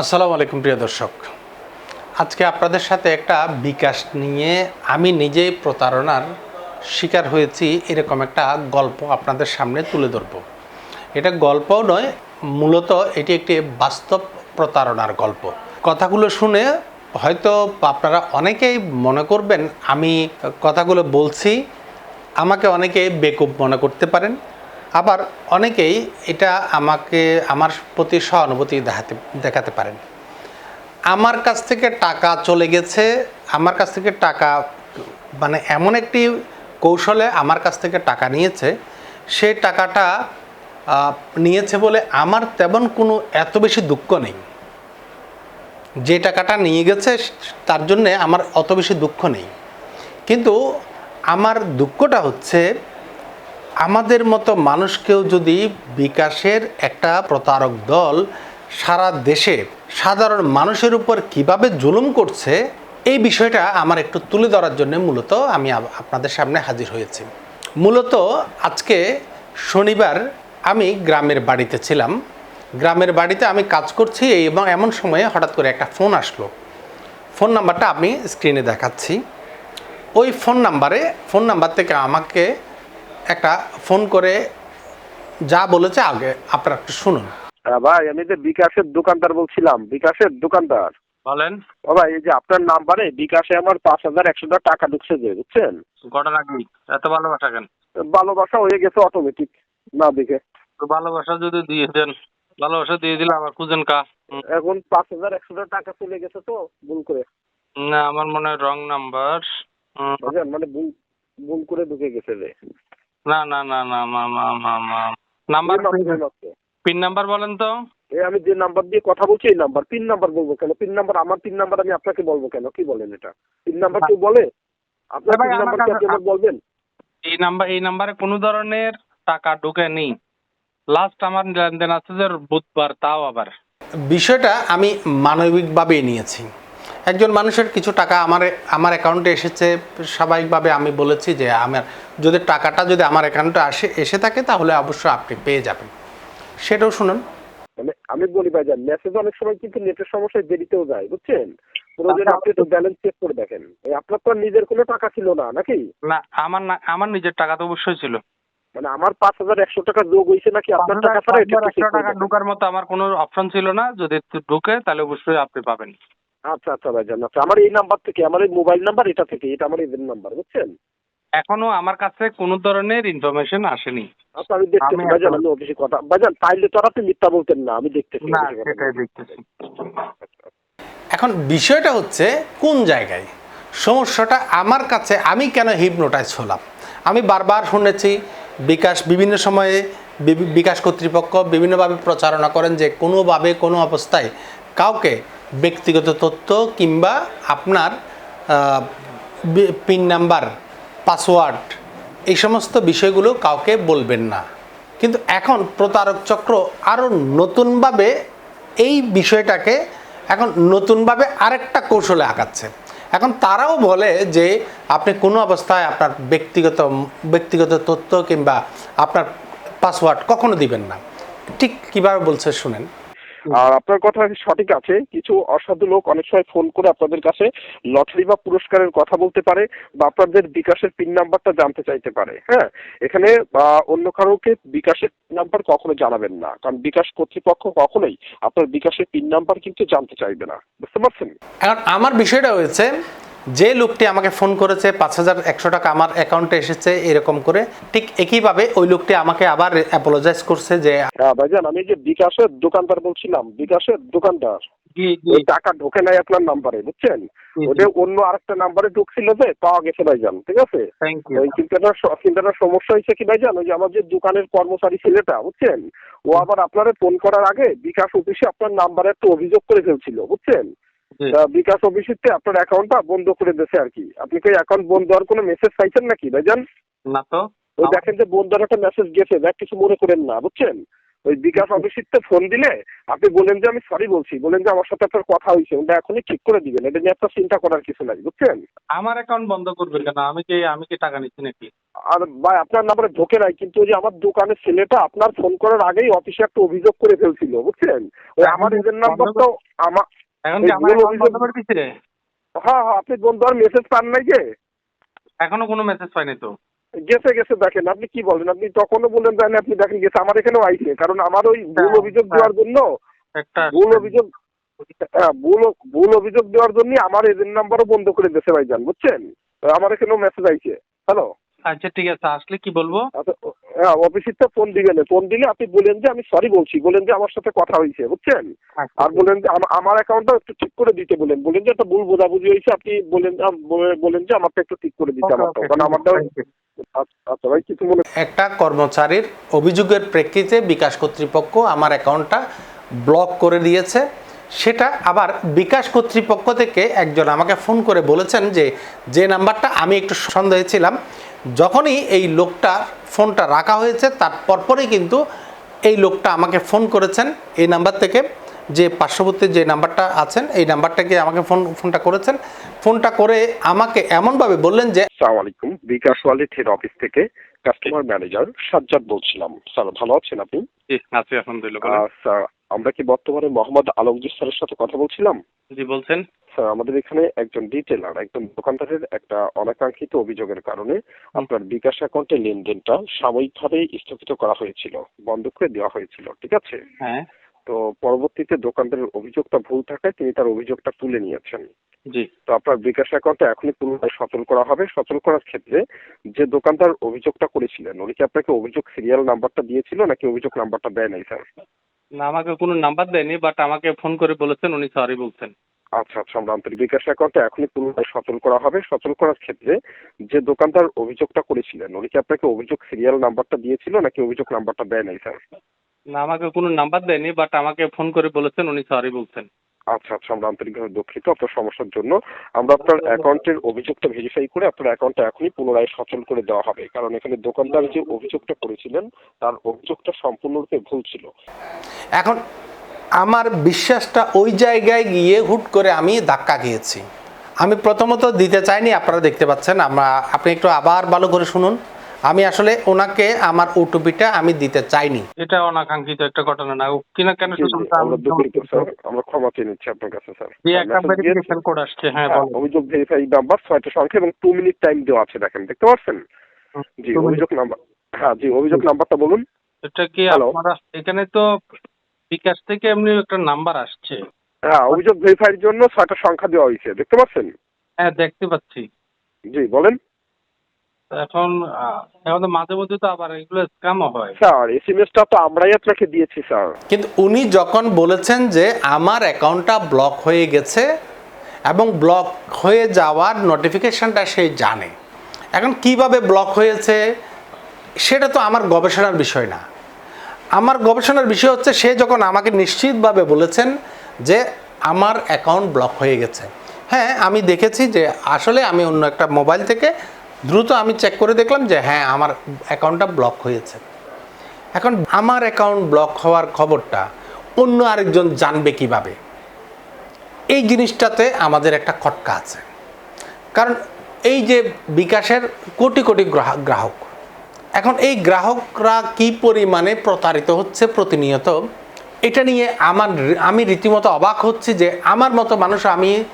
আসসালামু আলাইকুম প্রিয় দর্শক। আজকে আপনাদের সাথে একটা বিকাশ নিয়ে আমি নিজেই প্রতারণার শিকার হয়েছি এরকম একটা গল্প আপনাদের সামনে তুলে ধরব। এটা গল্পও নয়, মূলত এটি একটি বাস্তব প্রতারণার গল্প। কথাগুলো শুনে হয়তো আপনারা অনেকেই মনে করবেন, আমি কথাগুলো বলছি, আমাকে অনেকে বেকুব মনে করতে পারেন। আবার অনেকেই এটা আমাকে, আমার প্রতি সহানুভূতি দেখাতে দেখাতে পারেন। আমার কাছ থেকে টাকা চলে গেছে, আমার কাছ থেকে টাকা মানে এমন একটি কৌশলে আমার কাছ থেকে টাকা নিয়েছে সেই টাকাটা নিয়েছে বলে আমার তেমন কোনো এত বেশি দুঃখ নেই। যে টাকাটা নিয়ে গেছে, তার জন্যে আমার অত বেশি দুঃখ নেই। কিন্তু আমার দুঃখটা হচ্ছে আমাদের মতো মানুষকেও যদি বিকাশের একটা প্রতারক দল সারা দেশে সাধারণ মানুষের উপর কীভাবে জুলুম করছে, এই বিষয়টা আমার একটু তুলে ধরার জন্য মূলত আমি আপনাদের সামনে হাজির হয়েছি। মূলত আজকে শনিবার আমি গ্রামের বাড়িতে ছিলাম। গ্রামের বাড়িতে আমি কাজ করছি এবং এমন সময়ে হঠাৎ করে একটা ফোন আসলো। ফোন নাম্বারটা আমি স্ক্রিনে দেখাচ্ছি। ওই ফোন নাম্বারে, ফোন নাম্বার থেকে আমাকে একটা ফোন করে যা বলেছে আগে আপনারা একটু শুনুন। হ্যাঁ ভাই আমি যে বিকাশের দোকানদার বলছিলাম বিকাশের দোকানদার। বলেন। ও ভাই এই যে আপনার নাম্বারে বিকাশে আমার পাঁচ হাজার একশো টাকা ঢুকছে যে বুঝছেন? ঘটনা কি এত ভালোবাসা কেন? ভালোবাসা হয়ে গেছে অটোমেটিক না দেখে। তো ভালোবাসা যদি দিয়ে দেন ভালোবাসা দিয়ে দিলে আবার খুঁজেন কা। এখন পাঁচ হাজার একশো টাকা চলে গেছে তো ভুল করে। না আমার মনে হয় রং নাম্বার মানে ভুল ভুল করে ঢুকে গেছে যে। না না না না মা মা মা মা নাম্বার এই পিন নাম্বার বলেন তো। এই আমি যে নাম্বার দিয়ে কথা বলছি এই নাম্বার পিন নাম্বার বলব কেন? পিন নাম্বার আমার পিন নাম্বার আমি আপনাকে বলব কেন? কি বলেন এটা? পিন নাম্বার কেউ বলে? আপনার পিন নাম্বার কি আপনি আমাকে বলবেন? এই নাম্বার এই নাম্বারে কোনো ধরনের টাকা ঢুকেনি লাস্ট আমার লেনদেন আছে যে বুধবার তাও আবার। বিষয়টা আমি মানবিকভাবেই নিয়েছি। একজন মানুষের কিছু টাকা আমার আমার অ্যাকাউন্টে এসেছে স্বাভাবিকভাবে আমি বলেছি যে আমার যদি টাকাটা যদি আমার অ্যাকাউন্টে আসে এসে থাকে তাহলে অবশ্যই আপনি পেয়ে যাবেন। সেটাও শুনুন। মানে আমি বলি ভাই যান মেসেজ অনেক সময় কিন্তু নেটের সমস্যায় দেরিতেও যায় বুঝছেন? প্রয়োজনে আপনি একটু ব্যালেন্স চেক করে দেখেন। এই আপনার তো আর নিজের কোনো টাকা ছিল না নাকি? না আমার না আমার নিজের টাকা তো অবশ্যই ছিল। মানে আমার পাঁচ হাজার একশো টাকা যোগ হয়েছে নাকি আপনার টাকা ছাড়া একশো টাকা ঢোকার মতো আমার কোনো অপশন ছিল না। যদি ঢুকে তাহলে অবশ্যই আপনি পাবেন। আচ্ছা আচ্ছা ভাই জান আচ্ছা আমার এই নাম্বার থেকে আমার এই মোবাইল নাম্বার এটা থেকে এটা আমার এজেন্ট নাম্বার বুঝছেন? এখনও আমার কাছে কোনো ধরনের ইনফরমেশন আসেনি। আচ্ছা আমি দেখতেছি ভাইজান আমি অফিসে কথা ভাইজান তাইলে তো আর আপনি মিথ্যা বলতেন না আমি দেখতেছি না সেটাই দেখতেছি। এখন বিষয়টা হচ্ছে কোন জায়গায়? সমস্যাটা আমার কাছে আমি কেন হিপনোটাইজ হলাম? আমি বারবার শুনেছি বিকাশ বিভিন্ন সময়ে বিকাশ কর্তৃপক্ষ বিভিন্নভাবে প্রচারণা করেন যে কোনোভাবে কোনো অবস্থায় কাউকে ব্যক্তিগত তথ্য কিংবা আপনার পিন নাম্বার, পাসওয়ার্ড, এই সমস্ত বিষয়গুলো কাউকে বলবেন না। কিন্তু এখন প্রতারক চক্র আরও নতুনভাবে এই বিষয়টাকে এখন নতুনভাবে আরেকটা কৌশলে আঁকাচ্ছে এখন তারাও বলে যে আপনি কোনো অবস্থায় আপনার ব্যক্তিগত ব্যক্তিগত তথ্য কিংবা আপনার পাসওয়ার্ড কখনো দিবেন না। ঠিক কীভাবে বলছে শুনেন। আর আপনার কথা সঠিক আছে। কিছু অসাধু লোক অনেক সময় ফোন করে আপনাদের কাছে লটারি বা পুরস্কারের কথা বলতে পারে বা আপনাদের বিকাশের পিন নাম্বারটা জানতে চাইতে পারে। হ্যাঁ এখানে বা অন্য কারোকে বিকাশের পিন নাম্বার কখনো জানাবেন না। কারণ বিকাশ কর্তৃপক্ষ কখনোই আপনার বিকাশের পিন নাম্বার কিন্তু জানতে চাইবে না। বুঝতে পারছেন? এখন আমার বিষয়টা হয়েছে যে লোকটি আমাকে ফোন করেছে পাঁচ হাজার একশো টাকা আমার অ্যাকাউন্টে এসেছে এরকম করে ঠিক একইভাবে ওই লোকটি আমাকে আবার অ্যাপোলোজাইজ করছে যে হ্যাঁ ভাইজান আমি যে বিকাশের দোকানদার বলছিলাম বিকাশের দোকানদার টাকা ঢোকে নাই আপনার নাম্বারে বুঝছেন। ওদের অন্য আরেকটা নাম্বারে ঢুকছিল যে পাওয়া গেছে ভাইজান ঠিক আছে? ওই কিন্তু একটা সমস্যা হয়েছে কি ভাইজান? ওই যে আমার যে দোকানের কর্মচারী ছেলেটা বুঝছেন? ও আবার আপনারা ফোন করার আগে বিকাশ অফিসে আপনার নাম্বারে একটা অভিযোগ করে ফেলছিল বুঝছেন? বিকাশ অফিসে আপনার অ্যাকাউন্টটা বন্ধ করে দিয়েছে আর কি। আপনি কি অ্যাকাউন্ট বন্ধ হওয়ার কোনো মেসেজ পাইছেন নাকি ভাইজান? না তো। ওই দেখেন যে বন্ধুর একটা মেসেজ গেছে দেখ কিছু মনে করেন না বুঝছেন? ওই বিকাশ অফিসিতে ফোন দিলে আপনি বলেন যে আমি সরি বলছি বলেন যে আমার সাথে আপনার কথা হয়েছে ওটা এখনই ঠিক করে দিবেন এটা নিয়ে আপনার চিন্তা করার কিছু নাই বুঝছেন? আমার অ্যাকাউন্ট বন্ধ করবে কেন? আমি কি আমি কি টাকা নিচ্ছি নাকি? আর ভাই আপনার নাম্বারে ঢোকে নাই কিন্তু ওই যে আমার দোকানের ছেলেটা আপনার ফোন করার আগেই অফিসে একটা অভিযোগ করে ফেলছিল বুঝছেন? ওই আমার এজেন্ট নাম্বারটাও আমার এখন কি আমার বন্ধ করে দিছে হ্যাঁ হ্যাঁ আপনি মেসেজ পান নাই যে? এখনও কোনো মেসেজ পাইনি তো। গেছে গেছে দেখেন আপনি কি বলেন? আপনি তখনও বললেন জানেন আপনি দেখেন গেছে। আমার এখানেও আইছে কারণ আমার ওই ভুল অভিযোগ। দেওয়ার জন্য একটা ভুল অভিযোগ হ্যাঁ ভুল ভুল অভিযোগ দেওয়ার জন্য আমার এজেন্ট নাম্বারও বন্ধ করে দিয়েছে ভাইজান বুঝছেন? আমার এখানেও মেসেজ আইছে। হ্যালো আচ্ছা ঠিক আছে। আসলে কি বলব? আচ্ছা হ্যাঁ অফিসের তো ফোন দিবেন ফোন দিলে আপনি বলেন যে আমি সরি বলছি। বলেন যে আমার সাথে কথা হয়েছে বুঝছেন? আচ্ছা, আর বলেন যে আমার অ্যাকাউন্টটা একটু ঠিক করে দিতে বলেন। বলেন যে একটা ভুল বোঝাবুঝি হয়েছে আপনি বলেন বলেন যে আমারটা একটু ঠিক করে দিতে আমারটা। কারণ আমারটা আচ্ছা ভাই কিছু একটা কর্মচারীর অভিযোগের প্রেক্ষিতে বিকাশ কর্তৃপক্ষ আমার অ্যাকাউন্টটা ব্লক করে দিয়েছে। সেটা আবার বিকাশ কর্তৃপক্ষ থেকে একজন আমাকে ফোন করে বলেছেন যে যে নাম্বারটা আমি একটু সন্দেহে ছিলাম। যখনই এই লোকটার ফোনটা রাখা হয়েছে তার পরপরই কিন্তু এই লোকটা আমাকে ফোন করেছেন এই নাম্বার থেকে যে পার্শ্ববর্তী যে নাম্বারটা আছেন এই নাম্বারটাকে আমাকে ফোন ফোনটা করেছেন। ফোনটা করে আমাকে এমনভাবে বললেন যে আসসালামু আলাইকুম বিকাশ ওয়ালেট হেড অফিস থেকে কাস্টমার ম্যানেজার সাজ্জাদ বলছিলাম। স্যার ভালো আছেন আপনি? জি আছি আলহামদুলিল্লাহ স্যার আমরা কি বর্তমানে মোহাম্মদ আলমগীর স্যারের সাথে কথা বলছিলাম? জি বলছেন। স্যার আমাদের এখানে একজন ডিটেলার একজন দোকানদারের একটা অনাকাঙ্ক্ষিত অভিযোগের কারণে আপনার বিকাশ অ্যাকাউন্টের লেনদেনটা সাময়িকভাবে স্থগিত করা হয়েছিল বন্ধ করে দেওয়া হয়েছিল ঠিক আছে? হ্যাঁ। তো পরবর্তীতে দোকানদারের অভিযোগটা ভুল থাকায় তিনি তার অভিযোগটা তুলে নিয়েছেন। জি। তো আপনার বিকাশ অ্যাকাউন্টে এখনই পুনরায় সচল করা হবে। সচল করার ক্ষেত্রে যে দোকানদার অভিযোগটা করেছিলেন উনি কি আপনাকে অভিযোগ সিরিয়াল নাম্বারটা দিয়েছিল নাকি অভিযোগ নাম্বারটা দেয় নাই স্যার? না আমাকে কোনো নাম্বার দেয়নি বাট আমাকে ফোন করে বলেছেন উনি সরি বলছেন। আচ্ছা আচ্ছা আমরা আন্তরিক বিকাশ অ্যাকাউন্টে এখনই পুনরায় সচল করা হবে। সচল করার ক্ষেত্রে যে দোকানদার অভিযোগটা করেছিলেন উনি কি আপনাকে অভিযোগ সিরিয়াল নাম্বারটা দিয়েছিল নাকি অভিযোগ নাম্বারটা দেয় নাই স্যার? না আমাকে কোনো নাম্বার দেয়নি বাট আমাকে ফোন করে বলেছেন উনি সরি বলছেন। আচ্ছা আচ্ছা আমরা আন্তরিকভাবে দুঃখিত আপনার সমস্যার জন্য। আমরা আপনার অ্যাকাউন্টের অভিযোগটা ভেরিফাই করে আপনার অ্যাকাউন্টটা এখনই পুনরায় সচল করে দেওয়া হবে। কারণ এখানে দোকানদার যে অভিযোগটা করেছিলেন তার অভিযোগটা সম্পূর্ণরূপে ভুল ছিল। এখন আমার বিশ্বাসটা ওই জায়গায় গিয়ে হুট করে আমি ধাক্কা খেয়েছি। আমি প্রথমত দিতে চাইনি আপনারা দেখতে পাচ্ছেন আমরা আপনি একটু আবার ভালো করে শুনুন। আমি আসলে ওনাকে আমার ওটিপিটা আমি দিতে চাইনি। এটা অনাকাঙ্ক্ষিত একটা ঘটনা না। ও কিনা কেন আমরা দুঃখিত স্যার আমরা ক্ষমা চেয়ে নিচ্ছি আপনার কাছে স্যার জি একটা ভেরিফিকেশন কোড আসছে হ্যাঁ হ্যাঁ, অভিযোগ ভেরিফাই নাম্বার ছয়টা সংখ্যা এবং টু মিনিট টাইম দেওয়া আছে দেখেন দেখতে পাচ্ছেন জি অভিযোগ নাম্বার হ্যাঁ জি অভিযোগ নাম্বারটা বলুন। এটা কি আপনারা এখানে তো বিকাশ থেকে এমনি একটা নাম্বার আসছে। হ্যাঁ অভিযোগ ভেরিফাইয়ের জন্য ছয়টা সংখ্যা দেওয়া হয়েছে দেখতে পাচ্ছেন? হ্যাঁ দেখতে পাচ্ছি। জি বলেন। এখন এখন মাঝে মধ্যে তো আবার এগুলো স্ক্যামও হয়। স্যার এসএমএসটা তো আমরাই আপনাকে দিয়েছি স্যার। কিন্তু উনি যখন বলেছেন যে আমার অ্যাকাউন্টটা ব্লক হয়ে গেছে এবং ব্লক হয়ে যাওয়ার নোটিফিকেশনটা সে জানে এখন কীভাবে ব্লক হয়েছে সেটা তো আমার গবেষণার বিষয় না। আমার গবেষণার বিষয় হচ্ছে সে যখন আমাকে নিশ্চিতভাবে বলেছেন যে আমার অ্যাকাউন্ট ব্লক হয়ে গেছে। হ্যাঁ আমি দেখেছি যে আসলে আমি অন্য একটা মোবাইল থেকে দ্রুত আমি চেক করে দেখলাম যে হ্যাঁ আমার অ্যাকাউন্টটা ব্লক হয়েছে। এখন আমার অ্যাকাউন্ট ব্লক হওয়ার খবরটা অন্য আরেকজন জানবে কীভাবে? এই জিনিসটাতে আমাদের একটা খটকা আছে। কারণ এই যে বিকাশের কোটি কোটি গ্রাহক এখন এই গ্রাহকরা কি পরিমাণে প্রতারিত হচ্ছে প্রতিনিয়ত? এটা নিয়ে আমার আমি রীতিমতো অবাক হচ্ছি যে আমার মতো মানুষ আমি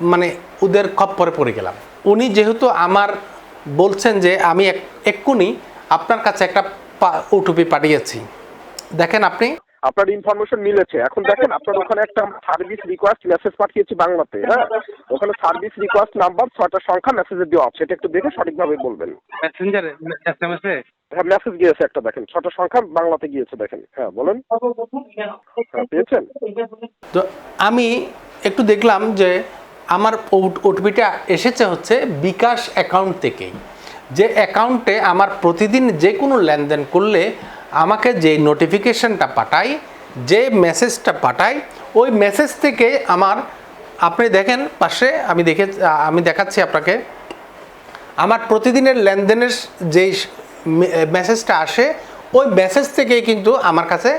মানে ওদের খপ্পরে পড়ে গেলাম। উনি যেহেতু আমার বলছেন যে আমি এক- এক্ষুনি আপনার কাছে একটা ওটুপি পাঠিয়েছি। দেখেন আপনি। আপনার ইনফরমেশন মিলেছে। এখন দেখেন আপনার ওখানে একটা সার্ভিস রিকোয়েস্ট মেসেজ পাঠিয়েছি বাংলাতে হ্যাঁ? ওখানে সার্ভিস রিকোয়েস্ট নাম্বার ছয়টা সংখ্যা মেসেজে দেওয়া আছে। এটা একটু দেখে সঠিকভাবে বলবেন। মেসেঞ্জারে হ্যাঁ মেসেজ গিয়েছে একটা দেখেন। ছটা সংখ্যা বাংলাতে গিয়েছে দেখেন। হ্যাঁ বলেন। হ্যাঁ পেয়েছেন? তো আমি একটু দেখলাম যে আমার ওটিপিটা এসেছে হচ্ছে বিকাশ অ্যাকাউন্ট থেকেই। যে অ্যাকাউন্টে আমার প্রতিদিন যে কোনো লেনদেন করলে আমাকে যে নোটিফিকেশনটা পাঠায় যে মেসেজটা পাঠায় ওই মেসেজ থেকে আমার, আপনি দেখেন পাশে আমি দেখে, আমি দেখাচ্ছি আপনাকে, আমার প্রতিদিনের লেনদেনের যেই মেসেজটা আসে, ওই মেসেজ থেকেই কিন্তু আমার কাছে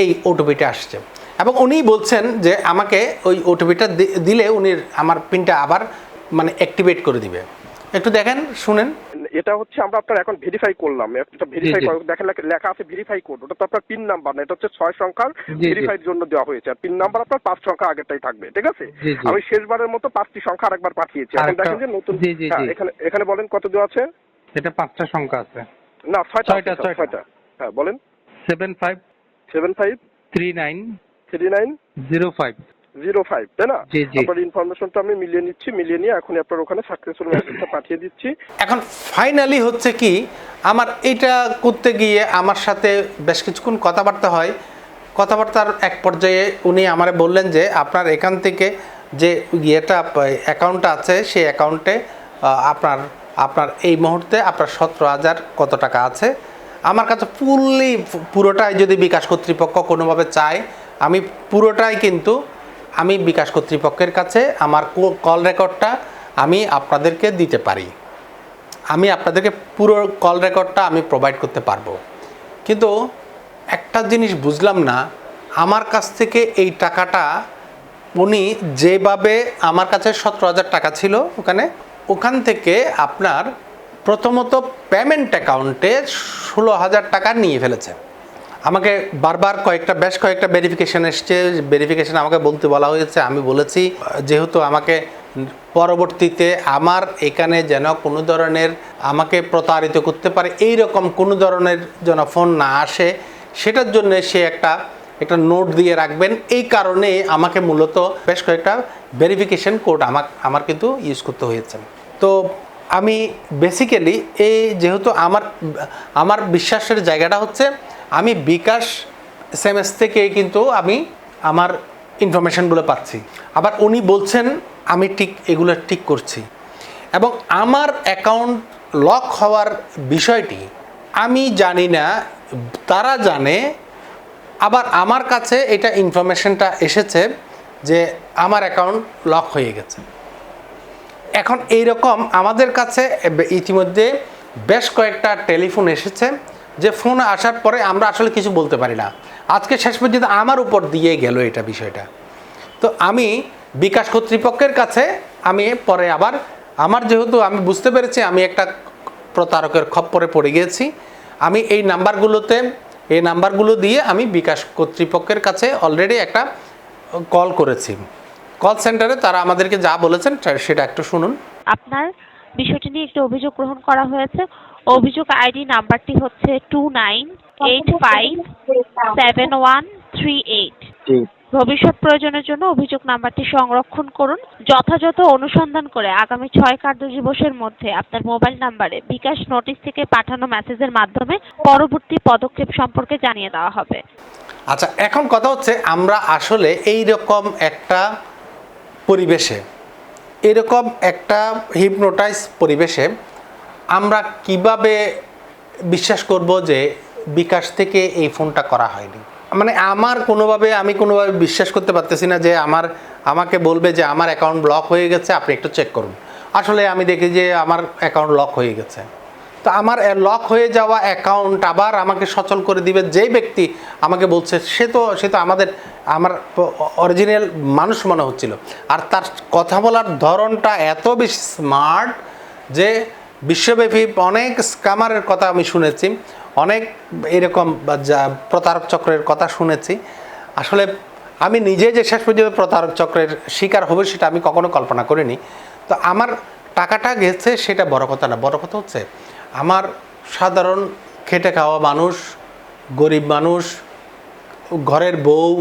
এই ওটিপিটা আসছে। এবং উনি বলছেন যে আমাকে ওই ওটিপিটা দিলে উনি আমার পিনটা আবার মানে অ্যাক্টিভেট করে দিবে। একটু দেখেন, শুনেন। এটা হচ্ছে আমরা আপনার এখন ভেরিফাই করলাম এটা ভেরিফাই। দেখেন লেখা- আছে ভেরিফাই কোড ওটা তো আপনার পিন নাম্বার না এটা হচ্ছে ছয় সংখ্যার জি। ভেরিফাইড জন্য দেওয়া হয়েছে আর পিন নাম্বার আপনার পাঁচ সংখ্যা আগেরটাই থাকবে ঠিক আছে। আমি শেষবারের মতো পাঁচটি সংখ্যা আরেকবার পাঠিয়েছি এখন দেখেন যে নতুন হ্যাঁ। এখানে এখানে বলেন কত দেওয়া আছে এটা পাঁচটা সংখ্যা আছে না ছয়টা। ছয়টা হ্যাঁ বলেন seven five seven five three nine three nine zero five zero five তাই না। আপনার ইনফরমেশনটা আমি মিলিয়ে নিচ্ছি মিলিয়ে নিয়ে এখনই আপনার ওখানে সাকসেসফুল মেসেজটা পাঠিয়ে দিচ্ছি। এখন ফাইনালি হচ্ছে কি আমার এটা করতে গিয়ে আমার সাথে বেশ কিছুক্ষণ কথাবার্তা হয়। কথাবার্তার এক পর্যায়ে উনি আমারে বললেন যে আপনার এখান থেকে যে ইয়েটা অ্যাকাউন্টটা আছে সেই অ্যাকাউন্টে আপনার আপনার এই মুহূর্তে আপনার সতেরো হাজার কত টাকা আছে। আমার কাছে ফুললি পুরোটাই যদি বিকাশ কর্তৃপক্ষ কোনোভাবে চায় আমি পুরোটাই কিন্তু আমি বিকাশ কর্তৃপক্ষের কাছে আমার কল রেকর্ডটা আমি আপনাদেরকে দিতে পারি। আমি আপনাদেরকে পুরো কল রেকর্ডটা আমি প্রোভাইড করতে পারব। কিন্তু একটা জিনিস বুঝলাম না, আমার কাছ থেকে এই টাকাটা উনি যেভাবে আমার কাছে সতেরো হাজার টাকা ছিল ওখানে, ওখান থেকে আপনার প্রথমত পেমেন্ট অ্যাকাউন্টে ষোলো হাজার টাকা নিয়ে ফেলেছে। আমাকে বারবার কয়েকটা, বেশ কয়েকটা ভেরিফিকেশান এসছে। ভেরিফিকেশন আমাকে বলতে বলা হয়েছে, আমি বলেছি, যেহেতু আমাকে পরবর্তীতে আমার এখানে যেন কোনো ধরনের আমাকে প্রতারিত করতে পারে এই রকম কোনো ধরনের যেন ফোন না আসে, সেটার জন্য সে একটা একটা নোট দিয়ে রাখবেন। এই কারণে আমাকে মূলত বেশ কয়েকটা ভেরিফিকেশন কোড আমার আমার কিন্তু ইউজ করতে হয়েছে। তো আমি বেসিক্যালি এই যেহেতু আমার আমার বিশ্বাসের জায়গাটা হচ্ছে আমি বিকাশ এস এস থেকে কিন্তু আমি আমার ইনফরমেশনগুলো পাচ্ছি। আবার উনি বলছেন, আমি ঠিক এগুলো ঠিক করছি। এবং আমার অ্যাকাউন্ট লক হওয়ার বিষয়টি আমি জানি না, তারা জানে। আবার আমার কাছে এটা ইনফরমেশনটা এসেছে যে আমার অ্যাকাউন্ট লক হয়ে গেছে। এখন এই রকম আমাদের কাছে ইতিমধ্যে বেশ কয়েকটা টেলিফোন এসেছে। যে ফোন আসার পরে আমরা আসলে কিছু বলতে পারি না। আজকে শেষ পর্যন্ত আমার উপর দিয়ে গেল এটা বিষয়টা। তো আমি বিকাশ কর্তৃপক্ষের কাছে আমি পরে আবার আমার যেহেতু আমি বুঝতে পেরেছি, আমি একটা প্রতারকের খপ্পরে পড়ে গিয়েছি আমি এই নাম্বারগুলোতে, এই নাম্বারগুলো দিয়ে আমি বিকাশ কর্তৃপক্ষের কাছে অলরেডি একটা কল করেছি। কল সেন্টারে তারা আমাদেরকে যা বলেছেন, সেটা একটু শুনুন। আপনার বিষয়টি নিয়ে একটি অভিযোগ গ্রহণ করা হয়েছে। অভিযোগ আইডি নাম্বারটি হচ্ছে two nine eight five seven one three eight ভবিষ্যৎ প্রয়োজনের জন্য অভিযোগ নাম্বারটি সংরক্ষণ করুন। যথাযথ অনুসন্ধান করে আগামী ছয় কার্য দিবসের মধ্যে আপনার মোবাইল নাম্বারে বিকাশ নোটিশ থেকে পাঠানো মেসেজের মাধ্যমে পরবর্তী পদক্ষেপ সম্পর্কে জানিয়ে দেওয়া হবে। আচ্ছা এখন কথা হচ্ছে আমরা আসলে এই রকম একটা পরিবেশে এরকম একটা হিপনোটাইজ পরিবেশে আমরা কীভাবে বিশ্বাস করব যে বিকাশ থেকে এই ফোনটা করা হয়নি? মানে আমার কোনোভাবে, আমি কোনোভাবে বিশ্বাস করতে পারতেছি না যে আমার, আমাকে বলবে যে আমার অ্যাকাউন্ট ব্লক হয়ে গেছে, আপনি একটু চেক করুন। আসলে আমি দেখি যে আমার অ্যাকাউন্ট লক হয়ে গেছে। তো আমার লক হয়ে যাওয়া অ্যাকাউন্ট আবার আমাকে সচল করে দিবে, যেই ব্যক্তি আমাকে বলছে, সে তো সে তো আমাদের, আমার অরিজিনাল মানুষ মনে হচ্ছিল। আর তার কথা বলার ধরনটা এত বেশি স্মার্ট যে বিশ্বব্যাপী অনেক স্কামারের কথা আমি শুনেছি, অনেক এরকম প্রতারক চক্রের কথা শুনেছি। আসলে আমি নিজে যে শেষ পর্যন্ত প্রতারক চক্রের শিকার হবে সেটা আমি কখনো কল্পনা করিনি। তো আমার টাকাটা গেছে সেটা বড় কথা না, বড় কথা হচ্ছে আমার সাধারণ খেটে খাওয়া মানুষ, গরিব মানুষ, ঘরের বউ,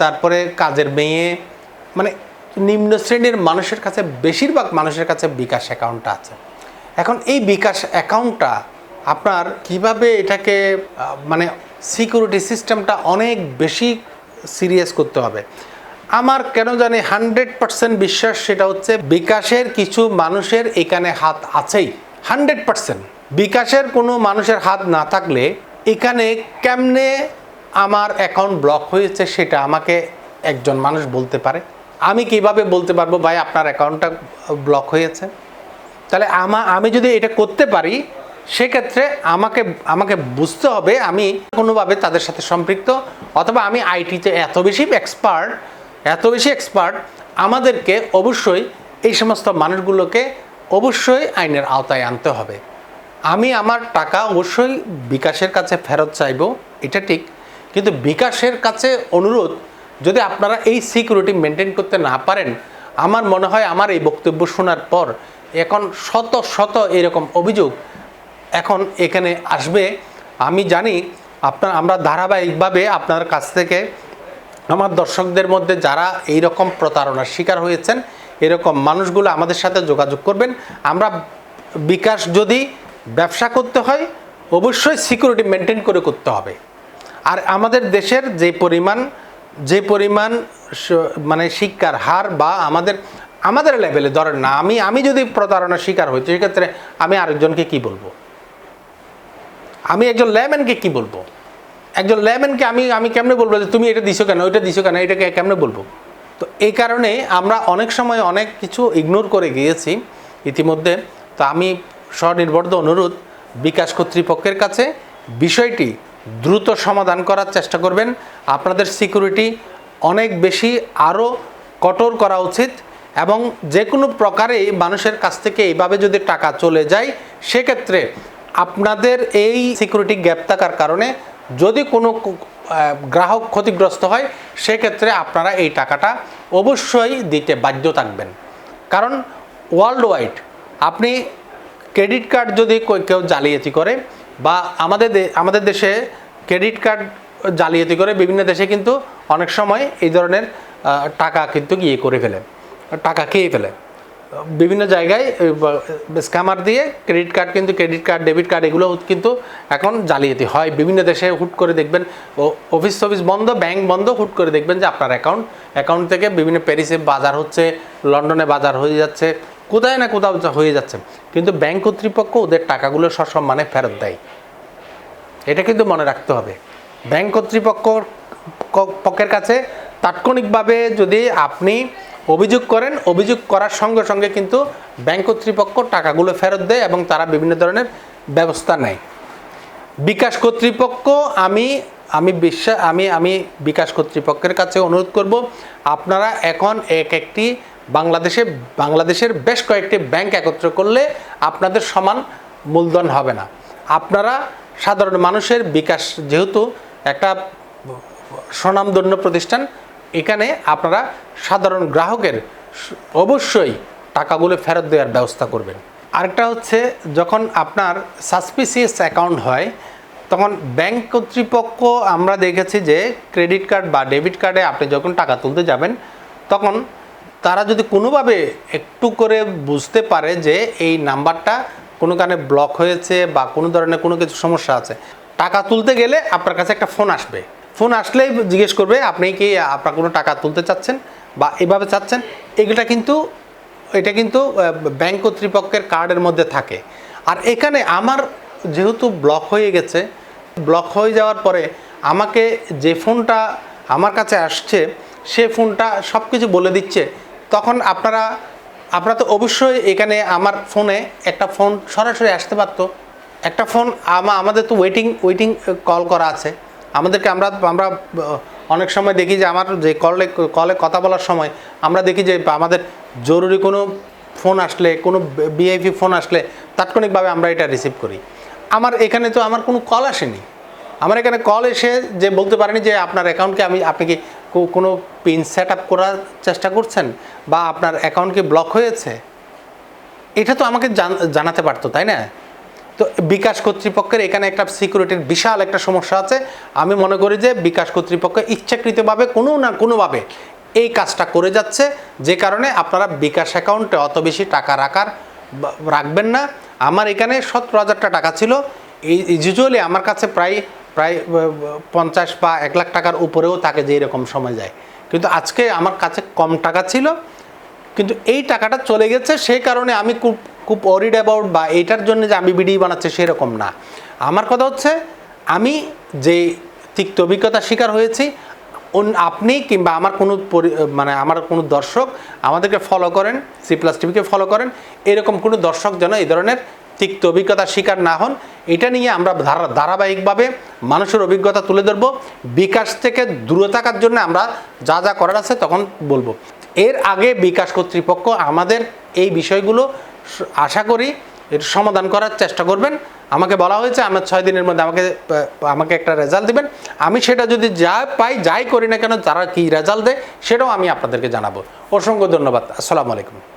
তারপরে কাজের মেয়ে মানে নিম্ন শ্রেণির মানুষের কাছে, বেশিরভাগ মানুষের কাছে বিকাশ অ্যাকাউন্টটা আছে। এখন এই বিকাশ অ্যাকাউন্টটা আপনার কীভাবে এটাকে মানে সিকিউরিটি সিস্টেমটা অনেক বেশি সিরিয়াস করতে হবে। আমার কেন জানি হান্ড্রেড পার্সেন্ট বিশ্বাস সেটা হচ্ছে বিকাশের কিছু মানুষের এখানে হাত আছেই। Hundred percent. বিকাশের কোনো মানুষের হাত না থাকলে এখানে কেমনে আমার অ্যাকাউন্ট ব্লক হয়েছে সেটা আমাকে একজন মানুষ বলতে পারে। আমি কীভাবে বলতে পারব, ভাই আপনার অ্যাকাউন্টটা ব্লক হয়েছে? তাহলে আমা, আমি যদি এটা করতে পারি, সেক্ষেত্রে আমাকে আমাকে বুঝতে হবে আমি কোনোভাবে তাদের সাথে সম্পৃক্ত, অথবা আমি আইটিতে এত বেশি এক্সপার্ট এত বেশি এক্সপার্ট আমাদেরকে অবশ্যই এই সমস্ত মানুষগুলোকে অবশ্যই আইনের আওতায় আনতে হবে। আমি আমার টাকা অবশ্যই বিকাশের কাছে ফেরত চাইব, এটা ঠিক, কিন্তু বিকাশের কাছে অনুরোধ, যদি আপনারা এই সিকিউরিটি মেনটেন করতে না পারেন, আমার মনে হয় আমার এই বক্তব্য শোনার পর এখন শত শত এরকম অভিযোগ এখন এখানে আসবে। আমি জানি আপনার, আমরা ধারাবাহিকভাবে আপনার কাছ থেকে আমার দর্শকদের মধ্যে যারা এই রকম প্রতারণার শিকার হয়েছেন, এরকম মানুষগুলো আমাদের সাথে যোগাযোগ করবেন। আমরা বিকাশ যদি ব্যবসা করতে হয়, অবশ্যই সিকিউরিটি মেনটেন করে করতে হবে। আর আমাদের দেশের যে পরিমাণ যে পরিমাণ মানে শিক্ষার হার বা আমাদের আমাদের লেভেলে ধরেন না, আমি আমি যদি প্রতারণার শিকার হই, সেক্ষেত্রে আমি আরেকজনকে কি বলব? আমি একজন ল্যাম্যানকে কি বলব? একজন ল্যাম্যানকে আমি আমি কেমনে বলব যে তুমি এটা দিছো কেন, ওইটা দিছো কেন, এটাকে কেমনে বলব? তো এই কারণে আমরা অনেক সময় অনেক কিছু ইগনোর করে গিয়েছি ইতিমধ্যে। তো আমি স্বনির্বর্ধ অনুরোধ, বিকাশ কর্তৃপক্ষের কাছে বিষয়টি দ্রুত সমাধান করার চেষ্টা করবেন। আপনাদের সিকিউরিটি অনেক বেশি আরও কঠোর করা উচিত। এবং যে কোনো প্রকারে মানুষের কাছ থেকে এইভাবে যদি টাকা চলে যায়, সেক্ষেত্রে আপনাদের এই সিকিউরিটি গ্যাপ থাকার কারণে যদি কোনো গ্রাহক ক্ষতিগ্রস্ত হয়, সেক্ষেত্রে আপনারা এই টাকাটা অবশ্যই দিতে বাধ্য থাকবেন। কারণ ওয়ার্ল্ড ওয়াইড আপনি ক্রেডিট কার্ড যদি কেউ জালিয়াতি করে বা আমাদের আমাদের দেশে ক্রেডিট কার্ড জালিয়াতি করে বিভিন্ন দেশে কিন্তু অনেক সময় এই ধরনের টাকা কিন্তু ইয়ে করে ফেলে। টাকা খেয়ে ফেলে। বিভিন্ন জায়গায় স্ক্যামার দিয়ে ক্রেডিট কার্ড কিন্তু ক্রেডিট কার্ড, ডেবিট কার্ড এগুলো কিন্তু এখন জালিয়াতি হয়। বিভিন্ন দেশে হুট করে দেখবেন অফিস টফিস বন্ধ, ব্যাংক বন্ধ, হুট করে দেখবেন যে আপনার অ্যাকাউন্ট অ্যাকাউন্ট থেকে বিভিন্ন প্যারিসে বাজার হচ্ছে, লন্ডনে বাজার হয়ে যাচ্ছে, কোথায় না কোথাও হয়ে যাচ্ছে। কিন্তু ব্যাংক কর্তৃপক্ষ ওদের টাকাগুলো সসম্মানে ফেরত দেয়। এটা কিন্তু মনে রাখতে হবে। ব্যাংক কর্তৃপক্ষ পক্ষের কাছে তাৎক্ষণিকভাবে যদি আপনি অভিযোগ করেন, অভিযোগ করার সঙ্গে সঙ্গে কিন্তু ব্যাংক কর্তৃপক্ষ টাকাগুলো ফেরত দেয় এবং তারা বিভিন্ন ধরনের ব্যবস্থা নেয়। বিকাশ কর্তৃপক্ষ, আমি আমি বিশ্বাস আমি আমি বিকাশ কর্তৃপক্ষের কাছে অনুরোধ করব, আপনারা এখন এক একটি বাংলাদেশে, বাংলাদেশের বেশ কয়েকটি ব্যাংক একত্র করলে আপনাদের সমান মূলধন হবে না। আপনারা সাধারণ মানুষের বিকাশ, যেহেতু একটা স্বনামধন্য প্রতিষ্ঠান এখানে আপনারা সাধারণ গ্রাহকের অবশ্যই টাকাগুলো ফেরত দেওয়ার ব্যবস্থা করবেন। আরেকটা হচ্ছে, যখন আপনার সাসপিসিয়াস অ্যাকাউন্ট হয়, তখন ব্যাংক কর্তৃপক্ষ আমরা দেখেছি যে, ক্রেডিট কার্ড বা ডেবিট কার্ডে আপনি যখন টাকা তুলতে যাবেন, তখন তারা যদি কোনোভাবে একটু করে বুঝতে পারে যে, এই নাম্বারটা কোনো কারণে ব্লক হয়েছে বা কোনো ধরনের কোনো কিছু সমস্যা আছে, টাকা তুলতে গেলে আপনার কাছে একটা ফোন আসবে। ফোন আসলেই জিজ্ঞেস করবে, আপনি কি আপনার কোনো টাকা তুলতে চাচ্ছেন বা এভাবে চাচ্ছেন? এগুলা কিন্তু, এটা কিন্তু ব্যাংক কর্তৃপক্ষের কার্ডের মধ্যে থাকে। আর এখানে আমার যেহেতু ব্লক হয়ে গেছে, ব্লক হয়ে যাওয়ার পরে আমাকে যে ফোনটা আমার কাছে আসছে, সে ফোনটা সব কিছু বলে দিচ্ছে। তখন আপনারা আপনারা তো অবশ্যই এখানে আমার ফোনে একটা ফোন সরাসরি আসতে পারতো। একটা ফোন আমাদের তো ওয়েটিং ওয়েটিং কল করা আছে। আমাদেরকে আমরা আমরা অনেক সময় দেখি যে আমার যে কলে কলে কথা বলার সময় আমরা দেখি যে আমাদের জরুরি কোনো ফোন আসলে, কোনো বিআইপি ফোন আসলে তাৎক্ষণিকভাবে আমরা এটা রিসিভ করি। আমার এখানে তো আমার কোনো কল আসেনি। আমার এখানে কল এসে যে বলতে পারেনি যে আপনার অ্যাকাউন্টকে আমি, আপনি কি কোনো পিন সেট আপ করার চেষ্টা করছেন? বা আপনার অ্যাকাউন্ট কি ব্লক হয়েছে? এটা তো আমাকে জান- জানাতে পারতো, তাই না? তো বিকাশ কর্তৃপক্ষের এখানে একটা সিকিউরিটির বিশাল একটা সমস্যা আছে। আমি মনে করি যে বিকাশ কর্তৃপক্ষ ইচ্ছাকৃতভাবে কোনো না কোনোভাবে এই কাজটা করে যাচ্ছে, যে কারণে আপনারা বিকাশ অ্যাকাউন্টে অত বেশি টাকা রাখার রাখবেন না। আমার এখানে সতেরো হাজারটা টাকা ছিল। এই ইউজুয়ালি আমার কাছে প্রায় প্রায় পঞ্চাশ বা এক লাখ টাকার উপরেও থাকে যে এরকম সময় যায়। কিন্তু আজকে আমার কাছে কম টাকা ছিল। কিন্তু এই টাকাটা চলে গেছে, সেই কারণে আমি খুব খুব ওরিড অ্যাবাউট বা এইটার জন্য যে আমি ভিডিও বানাচ্ছি সেরকম না। আমার কথা হচ্ছে, আমি যে তিক্ত অভিজ্ঞতার শিকার হয়েছি আপনি কিংবা আমার কোনো মানে আমার কোনো দর্শক আমাদেরকে ফলো করেন সি প্লাস টিভিকে ফলো করেন, এরকম কোনো দর্শক যেন এই ধরনের তিক্ত অভিজ্ঞতার শিকার না হন, এটা নিয়ে আমরা ধারা- ধারাবাহিকভাবে মানুষের অভিজ্ঞতা তুলে ধরবো। বিকাশ থেকে দূরে থাকার জন্য আমরা যা যা করার আছে তখন বলব। এর আগে বিকাশ কর্তৃপক্ষ আমাদের এই বিষয়গুলো আশা করি এর সমাধান করার চেষ্টা করবেন। আমাকে বলা হয়েছে, আমার ছয় দিনের মধ্যে আমাকে আমাকে একটা রেজাল্ট দিবেন। আমি সেটা যদি যা পাই, যাই করি না কেন, তারা কী রেজাল্ট দেয়, সেটাও আমি আপনাদেরকে জানাব। অসংখ্য ধন্যবাদ। আসসালামু আলাইকুম।